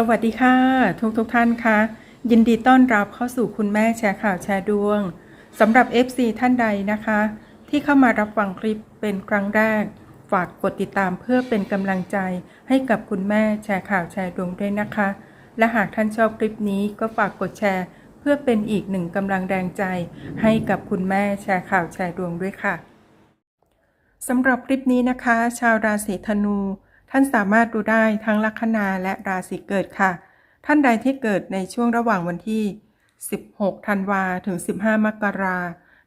สวัสดีค่ะ ทุกทุกท่านคะยินดีต้อนรับเข้าสู่คุณแม่แชร์ข่าวแชร์ดวงสำหรับ FC ท่านใดนะคะ ที่เข้ามารับฟังคลิปเป็นครั้งแรก ฝากกดติดตามเพื่อเป็นกำลังใจให้กับคุณแม่แชร์ข่าวแชร์ดวงด้วยนะคะ และหากท่านชอบคลิปนี้ก็ฝากกดแชร์ เพื่อเป็นอีกหนึ่งกำลังแรงใจ ให้กับคุณแม่แชร์ข่าวแชร์ดวงด้วยค่ะสำหรับคลิปนี้นะคะ ชาวราศีธนู ท่านสามารถดูได้ทั้งลัคนาและราศีเกิดค่ะ ท่านใดที่เกิดในช่วงระหว่างวันที่ 16 ธันวาถึง 15 มกรา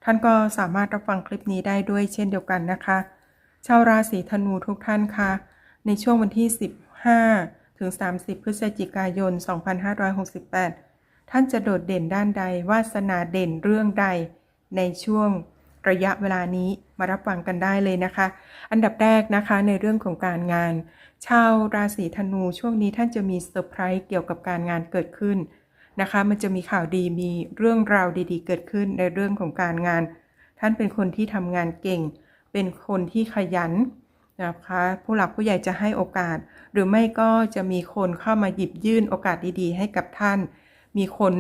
ท่านก็สามารถรับฟังคลิปนี้ได้ด้วยเช่นเดียวกันนะคะ ชาวราศีธนูทุกท่านคะในช่วงวันที่ 15 ถึง 30 พฤศจิกายน 2568 ท่านจะโดดเด่นด้านใด วาสนาเด่นเรื่องใดในช่วง ระยะเวลานี้มารับฟังกันได้เลยนะคะ อันดับแรกนะคะในเรื่องของการงาน ชาวราศีธนูช่วงนี้ท่านจะมีเซอร์ไพรส์เกี่ยวกับการงานเกิดขึ้นนะคะ มันจะมีข่าวดีมีเรื่องราวดีๆ เกิดขึ้นในเรื่องของการงาน ท่านเป็นคนที่ทำงานเก่ง เป็นคนที่ขยันนะคะผู้หลักผู้ใหญ่จะให้โอกาส หรือไม่ก็จะมีคนเข้ามาหยิบยื่นโอกาสดีๆ ให้กับท่าน มีคน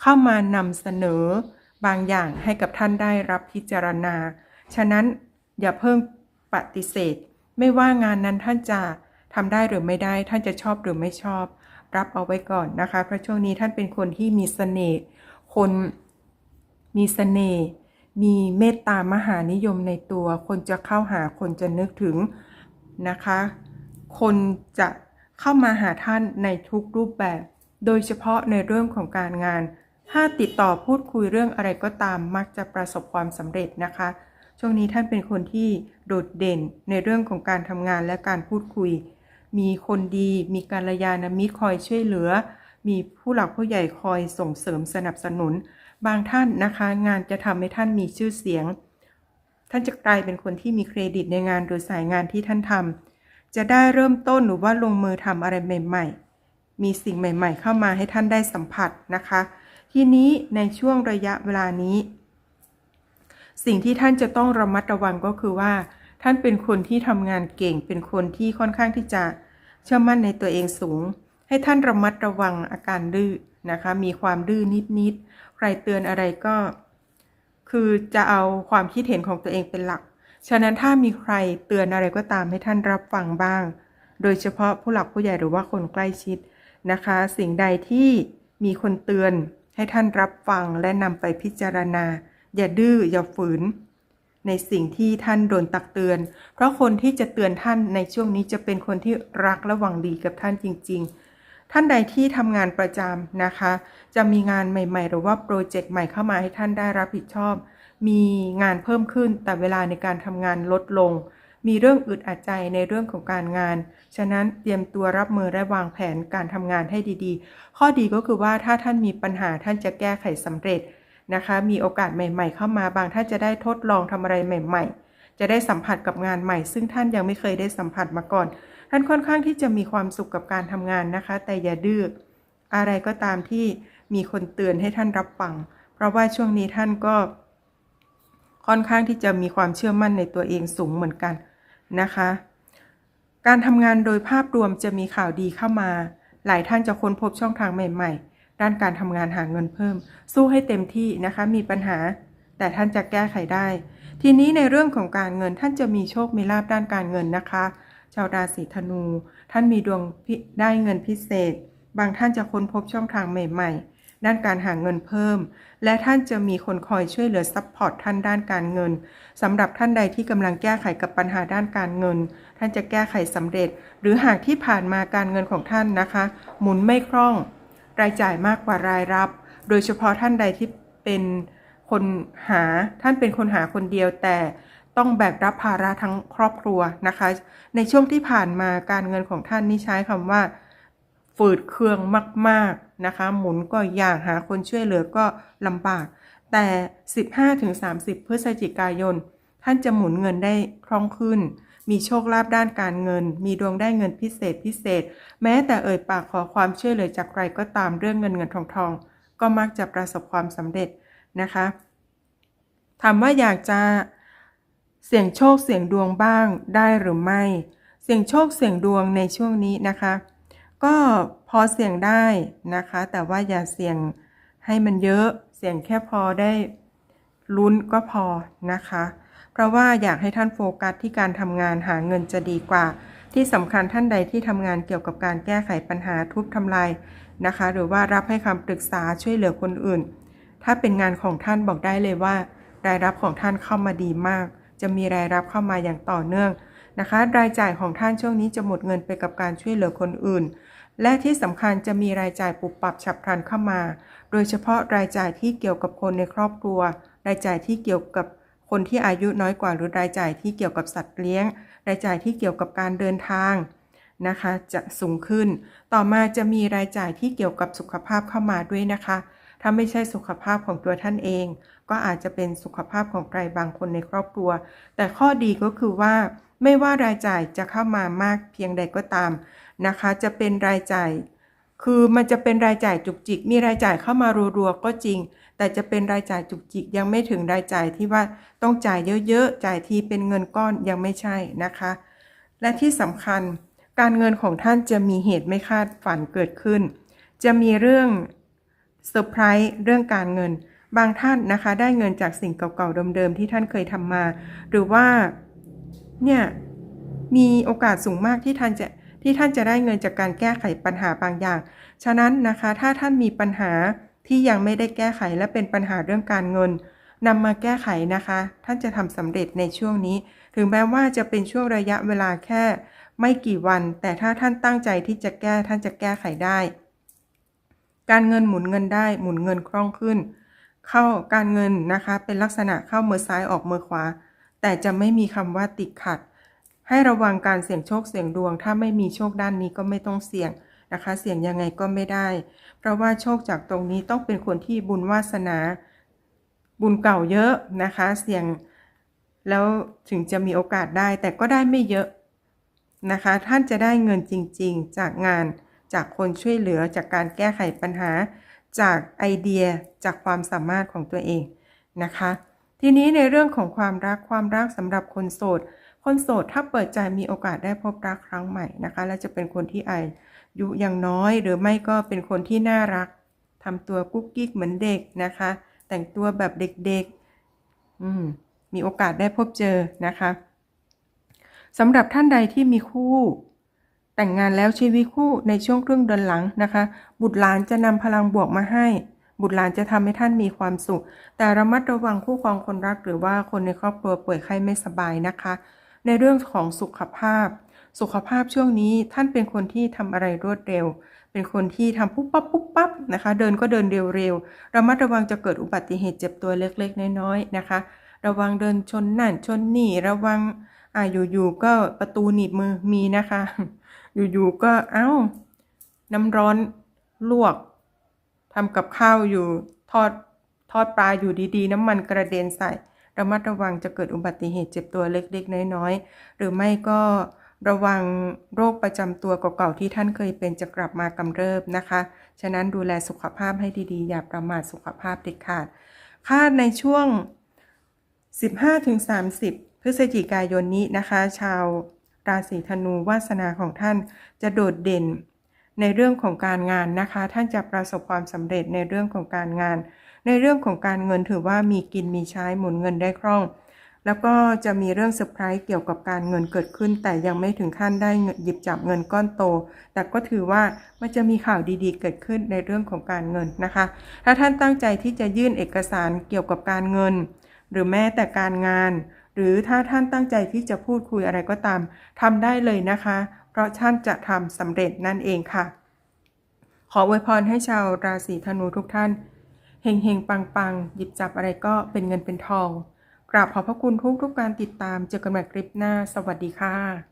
เข้ามานำเสนอ บางอย่างให้กับท่านได้รับพิจารณา ฉะนั้นอย่าเพิ่งปฏิเสธ ไม่ว่างานนั้นท่านจะทำได้หรือไม่ได้ ท่านจะชอบหรือไม่ชอบ รับเอาไว้ก่อนนะคะ เพราะช่วงนี้ท่านเป็นคนที่มีเสน่ห์คนมีเสน่ห์มีเมตตามหานิยมในตัว คนจะเข้าหาคนจะนึกถึงนะคะ คนจะเข้ามาหาท่านในทุกรูปแบบ โดยเฉพาะในเรื่องของการงาน ถ้าติดต่อพูดคุยเรื่องอะไรก็ตามมักจะประสบความสำเร็จนะคะ ช่วงนี้ท่านเป็นคนที่โดดเด่นในเรื่องของการทำงานและการพูดคุย มีคนดีมีการยาณมิตรคอยช่วยเหลือ มีผู้หลักผู้ใหญ่คอยส่งเสริมสนับสนุน บางท่านนะคะงานจะทำให้ท่านมีชื่อเสียง ท่านจะกลายเป็นคนที่มีเครดิตในงานหรือสายงานที่ท่านทำจะได้เริ่มต้นหรือว่าลงมือทำอะไรใหม่ ๆ มีสิ่งใหม่ ๆ เข้ามาให้ท่านได้สัมผัสนะคะ ทีนี้ในช่วงระยะเวลานี้ สิ่งที่ท่านจะต้องระมัดระวังก็คือว่า ท่านเป็นคนที่ทำงานเก่ง เป็นคนที่ค่อนข้างที่จะเชื่อมั่นในตัวเองสูง ให้ท่านระมัดระวังอาการดื้อนะคะ มีความดื้อนิดๆ ใครเตือนอะไรก็ คือจะเอาความคิดเห็นของตัวเองเป็นหลัก ฉะนั้นถ้ามีใครเตือนอะไรก็ตามให้ท่านรับฟังบ้าง โดยเฉพาะผู้หลักผู้ใหญ่หรือว่าคนใกล้ชิดนะคะ สิ่งใดที่มีคนเตือน ให้ท่านรับฟังและนำไปพิจารณา อย่าดื้ออย่าฝืน ในสิ่งที่ท่านโดนตักเตือน เพราะคนที่จะเตือนท่านในช่วงนี้จะเป็นคนที่รักและหวังดีกับท่านจริง ๆ ท่านใดที่ทำงานประจำนะคะ จะมีงานใหม่ ๆ หรือว่าโปรเจกต์ใหม่เข้ามาให้ท่านได้รับผิดชอบ มีงานเพิ่มขึ้นแต่เวลาในการทำงานลดลง มีเรื่องอึดอัดใจในเรื่องของการงาน ฉะนั้นเตรียมตัวรับมือและวางแผนการทำงานให้ดีๆ ข้อดีก็คือว่าถ้าท่านมีปัญหาท่านจะแก้ไขสำเร็จนะคะ มีโอกาสใหม่ ๆ เข้ามาบางท่านจะได้ทดลองทำอะไรใหม่ ๆ จะได้สัมผัสกับงานใหม่ ซึ่งท่านยังไม่เคยได้สัมผัสมาก่อน ท่านค่อนข้างที่จะมีความสุขกับการทำงานนะคะ แต่อย่าดื้ออะไรก็ตามที่มีคนเตือนให้ท่านรับฟัง เพราะว่าช่วงนี้ท่านก็ค่อนข้างที่จะมีความเชื่อมั่นในตัวเองสูงเหมือนกัน นะคะ การทำงานโดยภาพรวมจะมีข่าวดีเข้ามา หลายท่านจะค้นพบช่องทางใหม่ๆ ด้านการทำงานหาเงินเพิ่ม สู้ให้เต็มที่นะคะ มีปัญหา แต่ท่านจะแก้ไขได้ ทีนี้ในเรื่องของการเงินท่านจะมีโชคมีลาบด้านการเงินนะคะ ชาวราศีธนู ท่านมีดวงได้เงินพิเศษ บางท่านจะค้นพบช่องทางใหม่ ๆ ด้านการหาเงินเพิ่ม และท่านจะมีคนคอยช่วยเหลือซัพพอร์ตท่านด้านการเงินสำหรับท่านใดที่กำลังแก้ไขกับปัญหาด้านการเงิน ท่านจะแก้ไขสำเร็จ หรือหากที่ผ่านมาการเงินของท่านนะคะ หมุนไม่คล่อง รายจ่ายมากกว่ารายรับ โดยเฉพาะท่านใดที่เป็นคนหาท่านเป็นคนหาคนเดียวแต่ต้องแบกรับภาระทั้งครอบครัวนะคะ ในช่วงที่ผ่านมาการเงินของท่านนี่ใช้คำว่า ฝืดเคืองมาก ๆ นะคะ หมุนก็ยากหาคนช่วยเหลือก็ลำบาก แต่ 15-30 พฤศจิกายน ท่านจะหมุนเงินได้คล่องขึ้น มีโชคลาภด้านการเงิน มีดวงได้เงินพิเศษพิเศษ แม้แต่เอ่ยปากขอความช่วยเหลือจากใครก็ตามเรื่องเงินเงินทองทองก็มักจะประสบความสำเร็จนะคะถามว่าอยากจะเสี่ยงโชคเสี่ยงดวงบ้างได้หรือไม่ เสี่ยงโชคเสี่ยงดวงในช่วงนี้นะคะ ก็พอเสี่ยงได้นะคะ แต่ว่าอย่าเสี่ยงให้มันเยอะเสี่ยงแค่พอได้ลุ้นก็พอนะคะ เพราะว่าอยากให้ท่านโฟกัสที่การทำงานหาเงินจะดีกว่า ที่สำคัญท่านใดที่ทำงานเกี่ยวกับการแก้ไขปัญหาทุบทำลายนะคะ หรือว่ารับให้คำปรึกษาช่วยเหลือคนอื่น ถ้าเป็นงานของท่านบอกได้เลยว่า รายรับของท่านเข้ามาดีมาก จะมีรายรับเข้ามาอย่างต่อเนื่องนะคะ รายจ่ายของท่านช่วงนี้จะหมดเงินไปกับการช่วยเหลือคนอื่น และที่สำคัญจะมีรายจ่ายปุบปับฉับพลันเข้ามา โดยเฉพาะรายจ่ายที่เกี่ยวกับคนในครอบครัว รายจ่ายที่เกี่ยวกับคนที่อายุน้อยกว่าหรือรายจ่ายที่เกี่ยวกับสัตว์เลี้ยง รายจ่ายที่เกี่ยวกับการเดินทางนะคะจะสูงขึ้น ต่อมาจะมีรายจ่ายที่เกี่ยวกับสุขภาพเข้ามาด้วยนะคะ ถ้าไม่ใช่สุขภาพของตัวท่านเอง ก็อาจจะเป็นสุขภาพของใครบางคนในครอบครัว แต่ข้อดีก็คือว่า ไม่ว่ารายจ่ายจะเข้ามามากเพียงใดก็ตาม นะคะ จะเป็นรายจ่าย คือมันจะเป็นรายจ่ายจุกจิก มีรายจ่ายเข้ามารัวๆก็จริง แต่จะเป็นรายจ่ายจุกจิกยังไม่ถึงรายจ่ายที่ว่าต้องจ่ายเยอะๆ จ่ายทีเป็นเงินก้อนยังไม่ใช่นะคะ และที่สำคัญการเงินของท่านจะมีเหตุไม่คาดฝันเกิดขึ้น จะมีเรื่องเซอร์ไพรส์เรื่องการเงิน บางท่านนะคะ ได้เงินจากสิ่งเก่าๆเดิมๆที่ท่านเคยทำมา หรือว่าเนี่ยมีโอกาสสูงมากที่ท่านจะ ที่ท่านจะได้เงินจากการแก้ไขปัญหาบางอย่าง ฉะนั้นนะคะ ถ้าท่านมีปัญหาที่ยังไม่ได้แก้ไขและเป็นปัญหาเรื่องการเงินนำมาแก้ไขนะคะ ท่านจะทำสำเร็จในช่วงนี้ ถึงแม้ว่าจะเป็นช่วงระยะเวลาแค่ ไม่กี่วัน แต่ถ้าท่านตั้งใจที่จะแก้ท่านจะแก้ไขได้ การเงินหมุนเงินได้หมุนเงินคล่องขึ้น เข้าการเงินนะคะ เป็นลักษณะเข้ามือซ้ายออกมือขวา แต่จะไม่มีคำว่าติดขัด ให้ระวังการเสี่ยงโชคเสี่ยงดวง ถ้าไม่มีโชคด้านนี้ก็ไม่ต้องเสี่ยงนะคะ เสี่ยงยังไงก็ไม่ได้ เพราะว่าโชคจากตรงนี้ต้องเป็นคนที่บุญวาสนา บุญเก่าเยอะนะคะ เสี่ยงแล้วถึงจะมีโอกาสได้ แต่ก็ได้ไม่เยอะนะคะ ท่านจะได้เงินจริง ๆ จากงานจากคนช่วยเหลือจากการแก้ไขปัญหา จากไอเดียจากความสามารถของตัวเองนะคะ ทีนี้ในเรื่องของความรักความรักสำหรับคนโสด คนโสดถ้าเปิดใจมีโอกาสได้พบรักครั้งใหม่นะคะ และจะเป็นคนที่อายุยังน้อย หรือไม่ก็เป็นคนที่น่ารักทำตัวกุ๊กกิ๊กเหมือนเด็กนะคะ แต่งตัวแบบเด็กๆอืมมีโอกาสได้พบเจอนะคะสำหรับท่านใดที่มีคู่ แต่งงานแล้วชีวิตคู่ในช่วงครึ่งเดือนหลังนะคะ บุตรหลานจะนำพลังบวกมาให้ บุตรหลานจะทำให้ท่านมีความสุข แต่ระมัดระวังคู่ครองคนรักหรือว่าคนในครอบครัวป่วยไข้ไม่สบายนะคะ ในเรื่องของสุขภาพ สุขภาพช่วงนี้ท่านเป็นคนที่ทำอะไรรวดเร็ว เป็นคนที่ทำปุ๊บปั๊บปุ๊บปั๊บนะคะ เดินก็เดินเร็วๆระมัดระวังจะเกิดอุบัติเหตุเจ็บตัวเล็กๆ น้อยๆนะคะ ระวังเดินชนนั่นชนนี่ระวังอ่าอยู่ๆก็ประตูหนีบมือมีนะคะ อยู่ๆก็เอ้า น้ำร้อนลวกทำกับข้าวอยู่ทอดทอดปลาอยู่ดีๆ น้ำมันกระเด็นใส่ ระมัดระวังจะเกิดอุบัติเหตุเจ็บตัวเล็กๆ น้อยๆ หรือไม่ก็ระวังโรคประจำตัวเก่าๆที่ท่านเคยเป็นจะกลับมากำเริบนะคะ ฉะนั้นดูแลสุขภาพให้ดีๆ อย่าประมาทสุขภาพเด็ดขาดค่าในช่วง 15-30 พฤศจิกายนนี้นะคะ ชาวราศีธนูวาสนาของท่านจะโดดเด่นในเรื่องของการงานนะคะ ท่านจะประสบความสำเร็จในเรื่องของการงาน ในเรื่องของการเงินถือว่ามีกินมีใช้หมุนเงินได้คล่อง แล้วก็จะมีเรื่องเซอร์ไพรส์เกี่ยวกับการเงินเกิดขึ้น แต่ยังไม่ถึงขั้นได้หยิบจับเงินก้อนโต แต่ก็ถือว่ามันจะมีข่าวดีๆ เกิดขึ้นในเรื่องของการเงินนะคะ ถ้าท่านตั้งใจที่จะยื่นเอกสารเกี่ยวกับการเงิน หรือแม้แต่การงาน หรือถ้าท่านตั้งใจที่จะพูดคุยอะไรก็ตามทำได้เลยนะคะ เพราะท่านจะทำสำเร็จนั่นเองค่ะขออวยพรให้ชาวราศีธนูทุกท่าน เฮงเฮงปังปังหยิบจับอะไรก็เป็นเงินเป็นทอง กราบขอบพระคุณทุกทุกการติดตาม เจอกันใหม่คลิปหน้า สวัสดีค่ะ